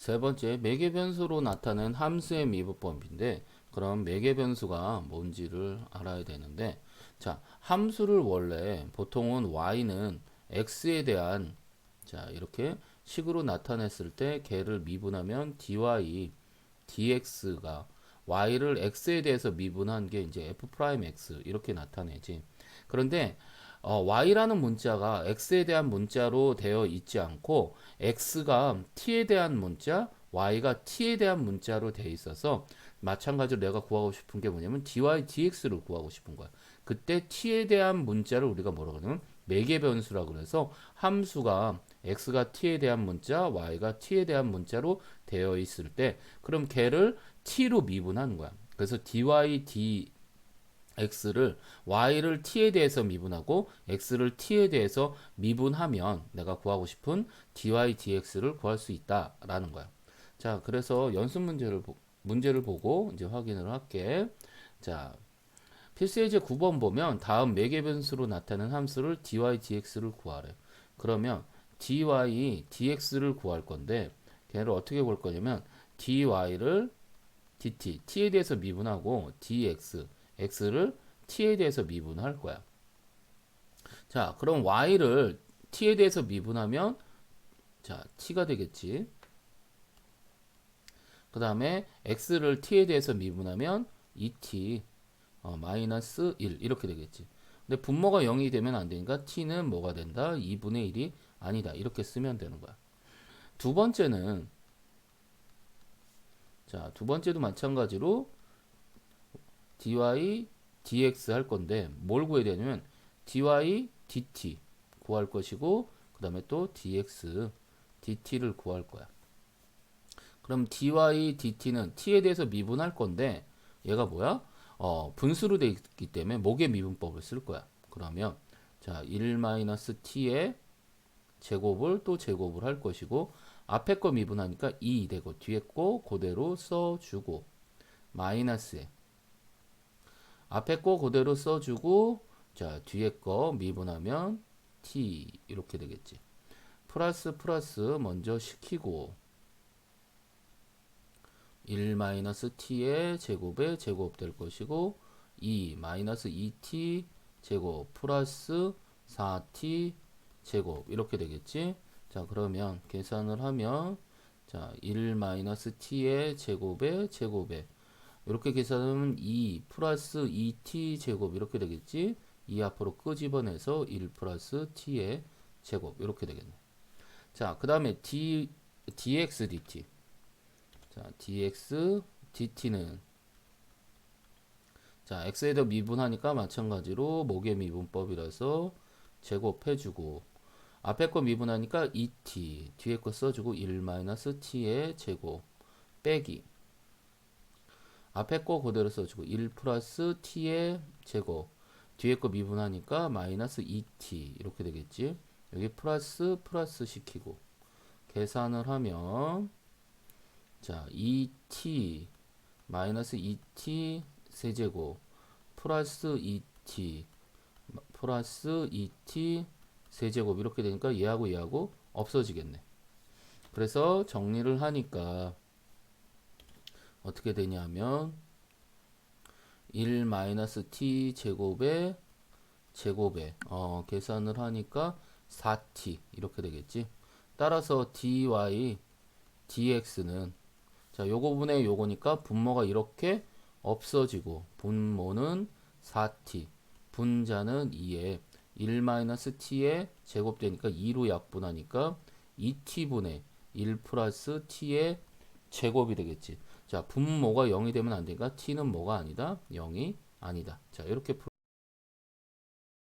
세 번째, 매개 변수로 나타낸 함수의 미분법인데, 그럼 매개 변수가 뭔지를 알아야 되는데, 자, 함수를 원래 보통은 y는 x에 대한 자, 이렇게 식으로 나타냈을 때 걔를 미분하면 dy dx가 y를 x에 대해서 미분한 게 이제 f 프라임 x 이렇게 나타내지. 그런데 어, y라는 문자가 x에 대한 문자로 되어 있지 않고 x가 t에 대한 문자, y가 t에 대한 문자로 되어 있어서 마찬가지로 내가 구하고 싶은 게 뭐냐면 dy dx를 구하고 싶은 거야. 그때 t에 대한 문자를 우리가 뭐라고 하냐면 매개 변수라고 그래서 함수가 x가 t에 대한 문자, y가 t에 대한 문자로 되어 있을 때 그럼 걔를 t로 미분하는 거야. 그래서 dy dx를 y를 t에 대해서 미분하고 x를 t에 대해서 미분하면 내가 구하고 싶은 dy dx를 구할 수 있다라는 거야. 자, 그래서 연습 문제를 보- 문제를 보고 이제 확인을 할게. 자, 필수 예제 9번 보면 다음 매개 변수로 나타낸 함수를 dy dx를 구하래. 그러면 dy dx를 구할 건데 걔를 어떻게 구할 거냐면 dy를 dt t에 대해서 미분하고 dx x를 t에 대해서 미분할 거야. 자, 그럼 y를 t에 대해서 미분하면 자, t가 되겠지. 그 다음에 x를 t에 대해서 미분하면 2t 어, 마이너스 1 이렇게 되겠지. 근데 분모가 0이 되면 안 되니까 t는 뭐가 된다? 2분의 1이 아니다. 이렇게 쓰면 되는 거야. 두 번째는 자, 두 번째도 마찬가지로 dy dx 할 건데 뭘 구해야 되냐면 dy dt 구할 것이고 그 다음에 또 dx dt를 구할 거야. 그럼 dy dt는 t에 대해서 미분할 건데 얘가 뭐야? 어, 분수로 되어 있기 때문에 목의 미분법을 쓸 거야. 그러면 자, 1-t의 제곱을 또 제곱을 할 것이고 앞에 거 미분하니까 2 되고 뒤에 거 그대로 써주고 마이너스에 앞에 거 그대로 써주고 자 뒤에 거 미분하면 t 이렇게 되겠지. 플러스 플러스 먼저 시키고 1 마이너스 t의 제곱의 제곱 될 것이고 2 마이너스 2t 제곱 플러스 4t 제곱 이렇게 되겠지. 자 그러면 계산을 하면 자1 마이너스 t의 제곱의 제곱에 이렇게 계산하면 2 플러스 2t 제곱 이렇게 되겠지. 2 앞으로 끄집어내서 1 플러스 t의 제곱 이렇게 되겠네. 자, 그 다음에 d dx dt. 자, dx dt는 자, x에 더 미분하니까 마찬가지로 목의 미분법이라서 제곱해주고 앞에 거 미분하니까 2t 뒤에 거 써주고 1 마이너스 t의 제곱 빼기 앞에 거 그대로 써주고 1 플러스 t의 제곱. 뒤에 거 미분하니까 마이너스 2t 이렇게 되겠지? 여기 플러스 플러스 시키고 계산을 하면 자 2t 마이너스 2t 세제곱 플러스 2t 플러스 2t 세제곱 이렇게 되니까 얘하고 얘하고 없어지겠네. 그래서 정리를 하니까 어떻게 되냐면 1 마이너스 t 제곱에 제곱에 어, 계산을 하니까 4t 이렇게 되겠지. 따라서 dy dx는 자 요거 분의 요거니까 분모가 이렇게 없어지고 분모는 4t 분자는 2에 1 마이너스 t의 제곱되니까 2로 약분하니까 2t분의 1 플러스 t의 제곱이 되겠지. 자, 분모가 0이 되면 안 되니까 t는 뭐가 아니다? 0이 아니다. 자, 이렇게 풀어